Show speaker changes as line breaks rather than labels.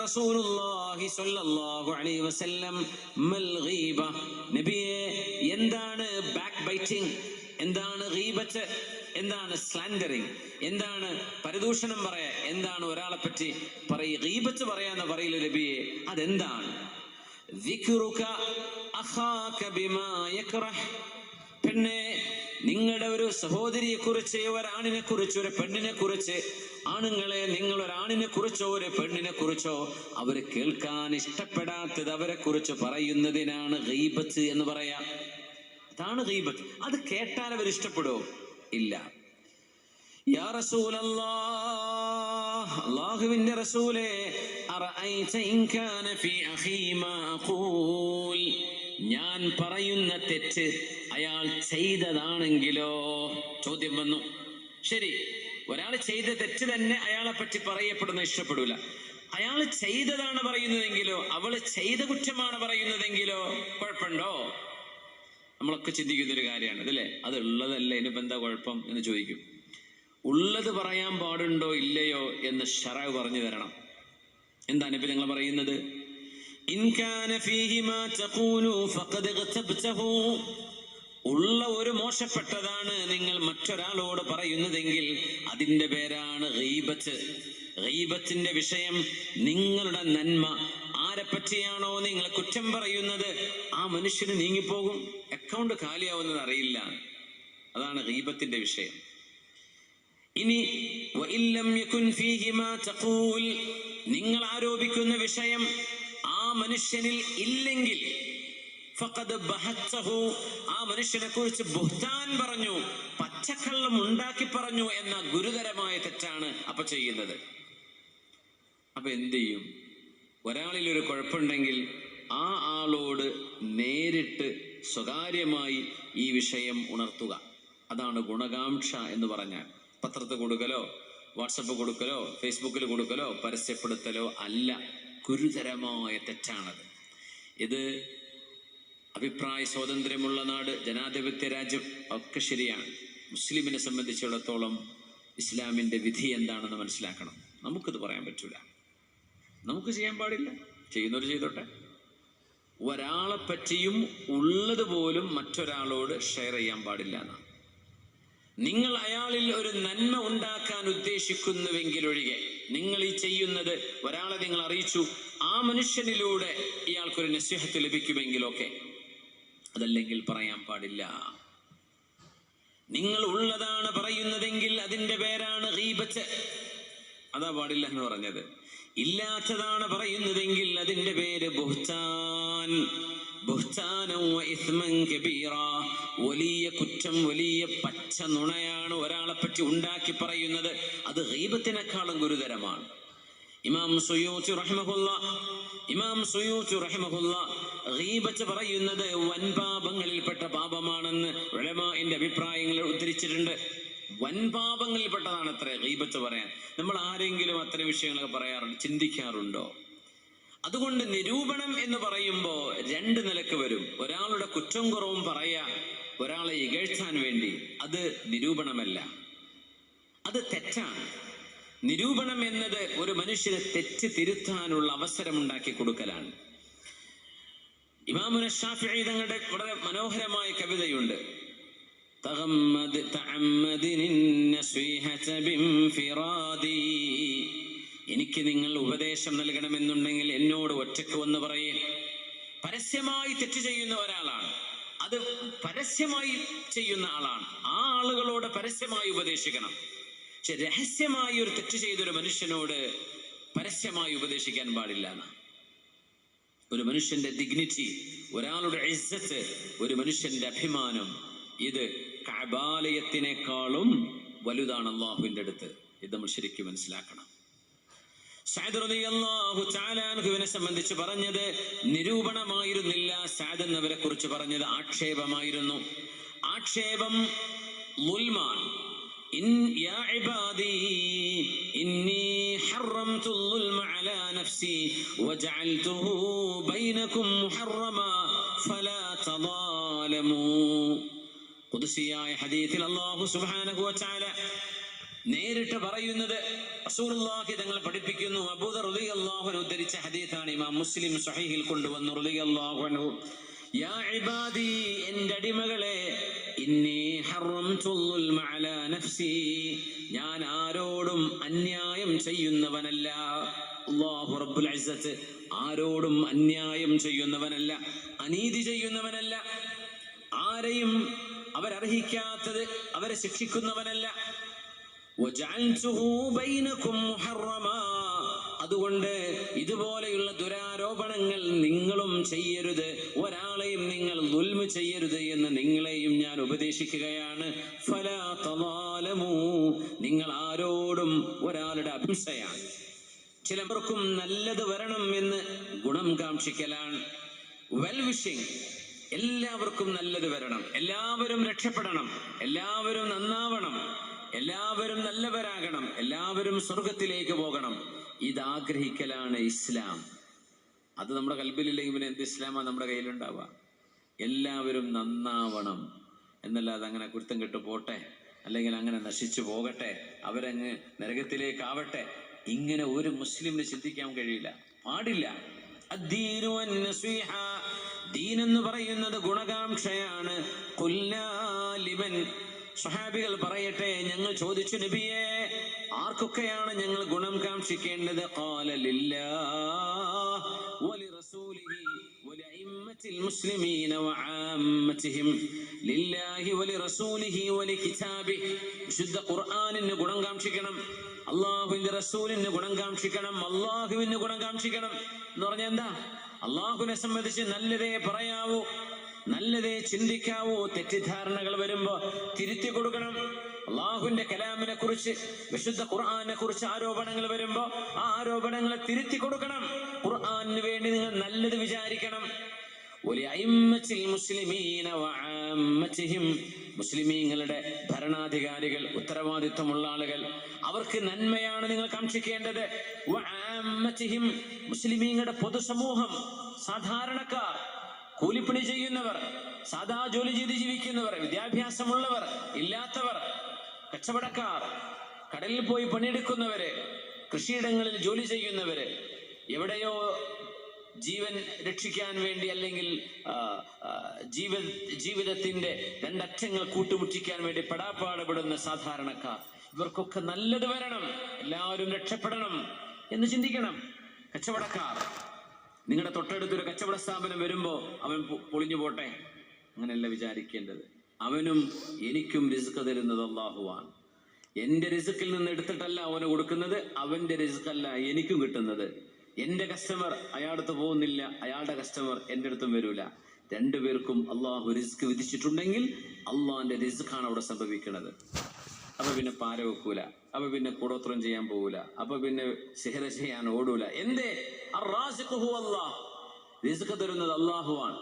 റസൂലുള്ളാഹി സ്വല്ലല്ലാഹു അലൈഹി വസല്ലം മൽ ഗീബ നബിയെ എന്താണ് ബാക്ക് ബൈറ്റിംഗ് എന്താണ് ഗീബത്ത് എന്താണ് സ്ലാൻഡറിങ് എന്താണ് പരദൂഷണം പറയാ എന്താണ് ഒരാളെ പറ്റി പറയ ഗീബത്ത് പറയാന്ന് പറയില്ല നബിയെ അതെന്താണ് ذكرك أخاك بما يكره പെണ്ണെ നിങ്ങളുടെ ഒരു സഹോദരിയെ കുറിച്ച് ഒരാണിനെ കുറിച്ച് ഒരു പെണ്ണിനെ കുറിച്ച് ആണുങ്ങളെ നിങ്ങൾ ഒരാണിനെ കുറിച്ചോ ഒരു പെണ്ണിനെ കുറിച്ചോ അവർ കേൾക്കാൻ ഇഷ്ടപ്പെടാത്തത് അവരെ കുറിച്ച് പറയുന്നതിനാണ് ഗീബത്ത് എന്ന് പറയാം. അതാണ് ഗീബത്ത്. അത് കേട്ടാൽ അവർ ഇഷ്ടപ്പെടുമോ ഇല്ല. യാ അല്ലാഹുവിന്റെ റസൂലേ ഞാൻ പറയുന്ന തെറ്റ് അയാൾ ചെയ്തതാണെങ്കിലോ? ചോദ്യം വന്നു. ശരി ഒരാൾ ചെയ്ത തെറ്റ് തന്നെ അയാളെ പറ്റി പറയപ്പെടുന്ന ഇഷ്ടപ്പെടൂല. അയാൾ ചെയ്തതാണ് പറയുന്നതെങ്കിലോ അവൾ ചെയ്ത കുറ്റമാണ് പറയുന്നതെങ്കിലോ കുഴപ്പമുണ്ടോ? നമ്മളൊക്കെ ചിന്തിക്കുന്ന ഒരു കാര്യമാണ് അതല്ലേ? അത് ഉള്ളതല്ലേ ഇനിയിപ്പോ എന്താ കുഴപ്പം എന്ന് ചോദിക്കും. ഉള്ളത് പറയാൻ പാടുണ്ടോ ഇല്ലയോ എന്ന് ഷറാവ് പറഞ്ഞു തരണം. എന്താണ് ഇപ്പൊ നിങ്ങൾ പറയുന്നത്? ഇൻകാന ഫീഹിമാ തഖൂലു ഫഖദ് ഇഗ്തബ്തഹു. ഉള്ള ഒരു മോശപ്പെട്ടതാണ് നിങ്ങൾ മറ്റൊരാളോട് പറയുന്നതെങ്കിൽ അതിന്റെ പേരാണ് റീബത്ത് റീബത്തിന്റെ വിഷയം നിങ്ങളുടെ നന്മ. ആരെ പറ്റിയാണോ നിങ്ങൾ കുറ്റം പറയുന്നത്? ആ മനുഷ്യന് നീങ്ങിപ്പോകും. അക്കൗണ്ട് കാലിയാവുന്നത് അറിയില്ല. അതാണ് റീബത്തിന്റെ വിഷയം. ഇനി നിങ്ങൾ ആരോപിക്കുന്ന വിഷയം ആ മനുഷ്യനിൽ ഇല്ലെങ്കിൽ ആ മനുഷ്യനെ കുറിച്ച് ബുഹ്താൻ പറഞ്ഞു പച്ചക്കള്ളം ഉണ്ടാക്കി പറഞ്ഞു എന്ന ഗുരുതരമായ തെറ്റാണ് അപ്പൊ ചെയ്യുന്നത്. അപ്പൊ എന്ത് ചെയ്യും? ഒരാളിൽ ഒരു കുഴപ്പമുണ്ടെങ്കിൽ ആ ആളോട് നേരിട്ട് സ്വകാര്യമായി ഈ വിഷയം ഉണർത്തുക. അതാണ് ഗുണകാംക്ഷ എന്ന് പറഞ്ഞാൽ. പത്രത്തിൽ കൊടുക്കലോ വാട്സപ്പ് കൊടുക്കലോ ഫേസ്ബുക്കിൽ കൊടുക്കലോ പരസ്യപ്പെടുത്തലോ അല്ല. ഗുരുതരമായ തെറ്റാണത്. ഇത് അഭിപ്രായ സ്വാതന്ത്ര്യമുള്ള നാട് ജനാധിപത്യ രാജ്യം ഒക്കെ ശരിയാണ്. മുസ്ലിമിനെ സംബന്ധിച്ചിടത്തോളം ഇസ്ലാമിന്റെ വിധി എന്താണെന്ന് മനസ്സിലാക്കണം. നമുക്കിത് പറയാൻ പറ്റൂല. നമുക്ക് ചെയ്യാൻ പാടില്ല. ചെയ്യുന്നവർ ചെയ്തോട്ടെ. ഒരാളെ പറ്റിയും ഉള്ളത് പോലും മറ്റൊരാളോട് ഷെയർ ചെയ്യാൻ പാടില്ല എന്നാണ് നിങ്ങൾ അയാളിൽ ഒരു നന്മ ഉണ്ടാക്കാൻ ഉദ്ദേശിക്കുന്നുവെങ്കിൽ ഒഴികെ നിങ്ങൾ ഈ ചെയ്യുന്നത് ഒരാളെ നിങ്ങൾ അറിയിച്ചു ആ മനുഷ്യനിലൂടെ ഇയാൾക്കൊരു നസ്യഹത്ത് ലഭിക്കുമെങ്കിലൊക്കെ അതല്ലെങ്കിൽ പറയാൻ പാടില്ല. നിങ്ങൾ ഉള്ളതാണ് പറയുന്നതെങ്കിൽ അതിന്റെ പേരാണ് ഹീബച്ച് അതാ പാടില്ല എന്ന് പറഞ്ഞത്. ഇല്ലാത്തതാണ് പറയുന്നതെങ്കിൽ അതിന്റെ പേര് ബുഹ്താൻ വലിയ കുറ്റം വലിയ പച്ച നുണയാണ് ഒരാളെ പറ്റി ഉണ്ടാക്കി പറയുന്നത്. അത് ഗീബത്തിനേക്കാളും ഗുരുതരമാണ്. ഇമാം സുയൂത്തി റഹിമഹുല്ല ഇമാം സുയൂത്തി റഹിമഹുല്ല ഗീബത്ത് പറയുന്നത് വൻപാപങ്ങളിൽപ്പെട്ട പാപമാണെന്ന് എന്റെ അഭിപ്രായങ്ങൾ ഉദ്ധരിച്ചിട്ടുണ്ട്. വൻപാപങ്ങളിൽപ്പെട്ടതാണ് അത്ര ഗീബത്ത് പറയാൻ. നമ്മൾ ആരെങ്കിലും അത്തരം വിഷയങ്ങളൊക്കെ പറയാറുണ്ട് ചിന്തിക്കാറുണ്ടോ? അതുകൊണ്ട് നിരൂപണം എന്ന് പറയുമ്പോൾ രണ്ട് നിലയ്ക്ക് വരും. ഒരാളുടെ കുറ്റം കുറവും പറയാ ഒരാളെ ഇകഴ്ത്താൻ വേണ്ടി. അത് നിരൂപണമല്ല. അത് തെറ്റാണ്. നിരൂപണം എന്നത് ഒരു മനുഷ്യന് തെറ്റ് തിരുത്താനുള്ള അവസരം ഉണ്ടാക്കി കൊടുക്കലാണ് ഇമാമുന ഷാഫിഈ തങ്ങളുടെ വളരെ മനോഹരമായ കവിതയുണ്ട് تغمد تعمدني النصيحة بانفرادي എനിക്ക് നിങ്ങൾ ഉപദേശം നൽകണമെന്നുണ്ടെങ്കിൽ എന്നോട് ഒറ്റക്ക് വന്ന് പറയേ പരസ്യമായി തെറ്റ് ചെയ്യുന്ന ഒരാളാണ് അത് പരസ്യമായി ചെയ്യുന്ന ആളാണ് ആ ആളുകളോട് പരസ്യമായി ഉപദേശിക്കണം പക്ഷെ രഹസ്യമായി ഒരു തെറ്റ് ചെയ്തൊരു മനുഷ്യനോട് പരസ്യമായി ഉപദേശിക്കാൻ പാടില്ല ഒരു മനുഷ്യന്റെ ഡിഗ്നിറ്റി ഒരാളുടെ ഇസ്സത്ത് ഒരു മനുഷ്യന്റെ അഭിമാനം ഇത് കബാലയത്തിനേക്കാളും വലുതാണ് അള്ളാഹുവിന്റെ അടുത്ത്. ഇത് നമ്മൾ ശരിക്കും മനസ്സിലാക്കണം. സംബന്ധിച്ച് പറഞ്ഞത് നിരൂപണമായിരുന്നില്ല. സാദ് എന്നവരെ കുറിച്ച് പറഞ്ഞത് ആക്ഷേപമായിരുന്നു. ആക്ഷേപം ഇൻ യാ ഇബാദി ഇന്നി حرمت الظلم على نفسي وجعلته بينكم محرما فلا تظالموا ഖുദ്സിയായ ഹദീസിൽ അല്ലാഹു സുബ്ഹാനഹു വതആല നേരിട്ട് പറയുന്നത് റസൂലുള്ളാഹി തങ്ങൾ പഠിപ്പിക്കുന്നു അബൂദർ റളിയല്ലാഹു അൻഹു ഉദ്ധരിച്ച ഹദീസാണ് ഇമാം മുസ്ലിം സ്വഹീഹിൽ കൊണ്ടുവന്നു റളിയല്ലാഹു അൻഹു യാ ഇബാദി എന്റെ അടിമകളെ ഇന്നി ദുൽമ അലാ നഫ്സി ഞാൻ ആരോടും അന്യായം ചെയ്യുന്നവനല്ല. അല്ലാഹു റബ്ബുൽ അസത്ത് ആരോടും അന്യായം ചെയ്യുന്നവനല്ല അനീതി ചെയ്യുന്നവനല്ല ആരെയും അവരർഹിക്കാത്തത് അവരെ ശിക്ഷിക്കുന്നവനല്ല. വജഅൽതുഹു ബൈനകും മുഹറമാ അതുകൊണ്ട് ഇതുപോലെയുള്ള ദുരാരോപണങ്ങൾ നിങ്ങളും ചെയ്യരുത്. ഒരാളെയും നിങ്ങൾ ദുൽമ ചെയ്യരുത് എന്ന് നിങ്ങളെയും ഞാൻ ഉപദേശിക്കുകയാണ്. നിങ്ങൾ ആരോടും ഒരാളുടെ അഭിംസയാണ് ചിലവർക്കും നല്ലത് വരണം എന്ന് ഗുണം കാക്ഷിക്കലാണ്. Well wishing. എല്ലാവർക്കും നല്ലത് വരണം. എല്ലാവരും രക്ഷപ്പെടണം. എല്ലാവരും നന്നാവണം. എല്ലാവരും നല്ലവരാകണം. എല്ലാവരും സ്വർഗത്തിലേക്ക് പോകണം. ഇത് ആഗ്രഹിക്കലാണ് ഇസ്ലാം. അത് നമ്മുടെ കൽബിലില്ലെങ്കിൽ പിന്നെ എന്ത് ഇസ്ലാമാണ് നമ്മുടെ കയ്യിലുണ്ടാവുക? എല്ലാവരും നന്നാവണം. എന്നല്ലാതെ അങ്ങനെ കുരുത്തം കെട്ട് പോട്ടെ അല്ലെങ്കിൽ അങ്ങനെ നശിച്ചു പോകട്ടെ അവരങ്ങ് നരകത്തിലേക്കാവട്ടെ ഇങ്ങനെ ഒരു മുസ്ലിമിന് ചിന്തിക്കാൻ കഴിയില്ല. പാടില്ല. ദീൻ എന്ന് പറയുന്നത് ഗുണകാംക്ഷയാണ്. ഖുല്ലാ ലിമൻ. സ്വഹാബികൾ പറയട്ടെ ഞങ്ങൾ ചോദിച്ചു നബിയെ ആർക്കൊക്കെയാണ് ഞങ്ങൾ ഗുണം കാക്ഷിക്കേണ്ടത് ഖാല ലില്ലാഹ് വലിറസൂലിഹി ولأئمة المسلمين وعامتهم لله ولرسوله ولكتابه വിശുദ്ധ ഖുർആനിന് ഗുണം കാക്ഷിക്കണം അള്ളാഹുവിന്റെ റസൂലിന് ഗുണം കാക്ഷിക്കണം അള്ളാഹുവിന് ഗുണം കാക്ഷിക്കണം എന്ന് പറഞ്ഞാൽ എന്താ അള്ളാഹുവിനെ സംബന്ധിച്ച് നല്ലതേ പറയാവൂ നല്ലതേ ചിന്തിക്കാവൂ തെറ്റിദ്ധാരണകൾ വരുമ്പോ തിരുത്തി കൊടുക്കണം അള്ളാഹുന്റെ കലാമിനെ കുറിച്ച് വിശുദ്ധ ഖുർആാനെ കുറിച്ച് ആരോപണങ്ങൾ വരുമ്പോ ആ ആരോപണങ്ങളെ തിരുത്തി കൊടുക്കണം. ഖുർആാനിന് വേണ്ടി നിങ്ങൾ നല്ലത് വിചാരിക്കണം. മുസ്ലിമീങ്ങളുടെ ഭരണാധികാരികൾ ഉത്തരവാദിത്വമുള്ള ആളുകൾ അവർക്ക് നന്മയാണ് നിങ്ങൾ കാക്ഷിക്കേണ്ടത് മുസ്ലിമീങ്ങളുടെ പൊതുസമൂഹം സാധാരണക്കാർ കൂലിപ്പണി ചെയ്യുന്നവർ സാധാ ജോലി ചെയ്ത് ജീവിക്കുന്നവർ വിദ്യാഭ്യാസമുള്ളവർ ഇല്ലാത്തവർ കച്ചവടക്കാർ കടലിൽ പോയി പണിയെടുക്കുന്നവര് കൃഷിയിടങ്ങളിൽ ജോലി ചെയ്യുന്നവര് എവിടെയോ ജീവൻ രക്ഷിക്കാൻ വേണ്ടി അല്ലെങ്കിൽ ജീവ ജീവിതത്തിന്റെ രണ്ടറ്റങ്ങൾ കൂട്ടുമുട്ടിക്കാൻ വേണ്ടി പെടാപ്പാടുപെടുന്ന സാധാരണക്കാർ ഇവർക്കൊക്കെ നല്ലത് വരണം എല്ലാവരും രക്ഷപ്പെടണം എന്ന് ചിന്തിക്കണം. കച്ചവടക്കാർ നിങ്ങളുടെ തൊട്ടടുത്തൊരു കച്ചവട സ്ഥാപനം വരുമ്പോ അവൻ പൊളിഞ്ഞു പോട്ടെ? അങ്ങനെയല്ല വിചാരിക്കേണ്ടത്. അവനും എനിക്കും റിസ്ക് തരുന്നത് അള്ളാഹുവാണ് എന്റെ റിസ്ക്കിൽ നിന്ന് എടുത്തിട്ടല്ല അവന് കൊടുക്കുന്നത് അവന്റെ റിസ്ക് അല്ല എനിക്കും കിട്ടുന്നത്. എന്റെ കസ്റ്റമർ അയാളടുത്ത് പോകുന്നില്ല അയാളുടെ കസ്റ്റമർ എന്റെ അടുത്തും വരൂല. രണ്ടുപേർക്കും അള്ളാഹു റിസ്ക് വിധിച്ചിട്ടുണ്ടെങ്കിൽ അള്ളാഹിന്റെ റിസ്ക്കാണ് അവിടെ സംഭവിക്കുന്നത്. അപ്പൊ പിന്നെ പാര വെക്കൂല അപ്പൊ പിന്നെ കൂടോത്രം ചെയ്യാൻ പോകൂല അപ്പൊ പിന്നെ സിഹര ചെയ്യാൻ ഓടൂല. എന്തേ. റിസ്ക് തരുന്നത് അള്ളാഹുവാണ്